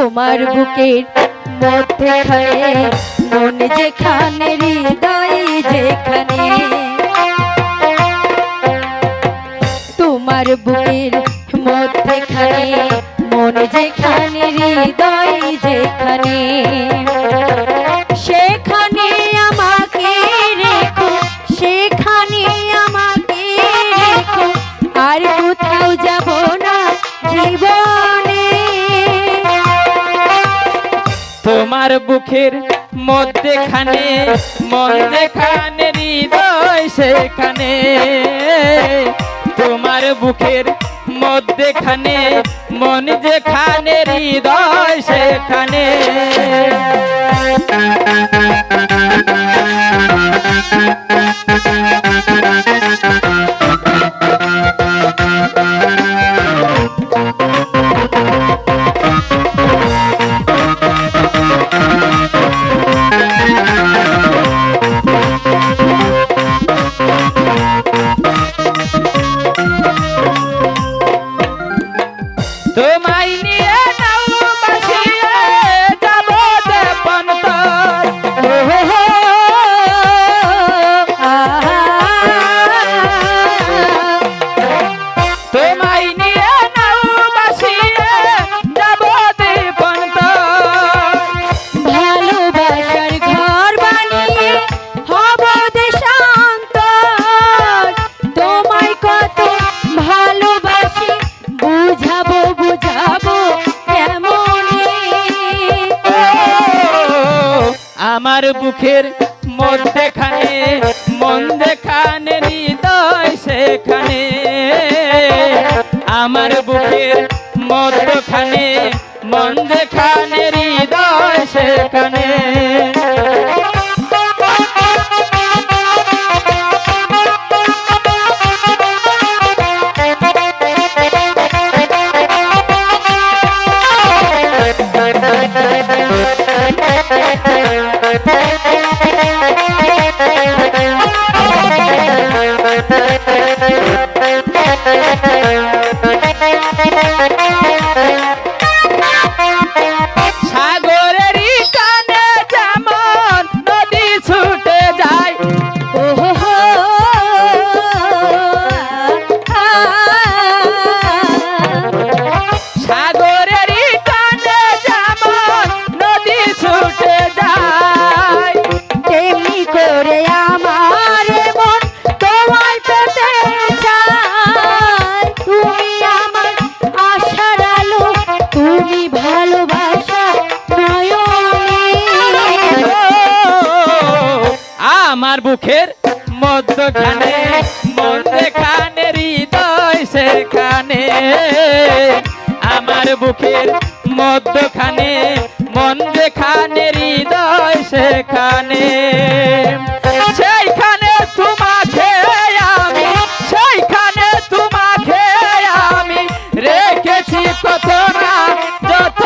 তোমার বুকের মধ্যেখানে মন যেখানে হৃদয় যেখানে। তোমার বুকের মধ্যেখানে মন যেখানে হৃদয় যেখানে। তোমার বুকের মধ্যে খানে হৃদয় সেখানে। তোমার বুকের মধ্যেখানে মন যেখানে হৃদয় সেখানে। তোমায় নিয়ে তোমায় নিয়ে আমার বুকের মধ্যেখানে মন যেখানে হৃদয় সেখানে। আমার বুকের মধ্যখানে মন যেখানে হৃদয় সেখানে। সাগরেরই ভালোবাসা আমার বুকের মধ্যখানে মধ্যখানে হৃদয় সেখানে। আমার বুকের মধ্যখানে মন যেখানে হৃদয় সেখানে। না যত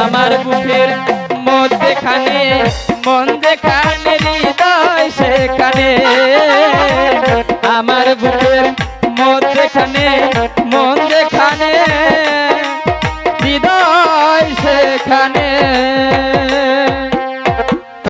আমার বুকের মধ্যেখানে মন দেখানে হৃদয় সেখানে। আমার বুকের মধ্যেখানে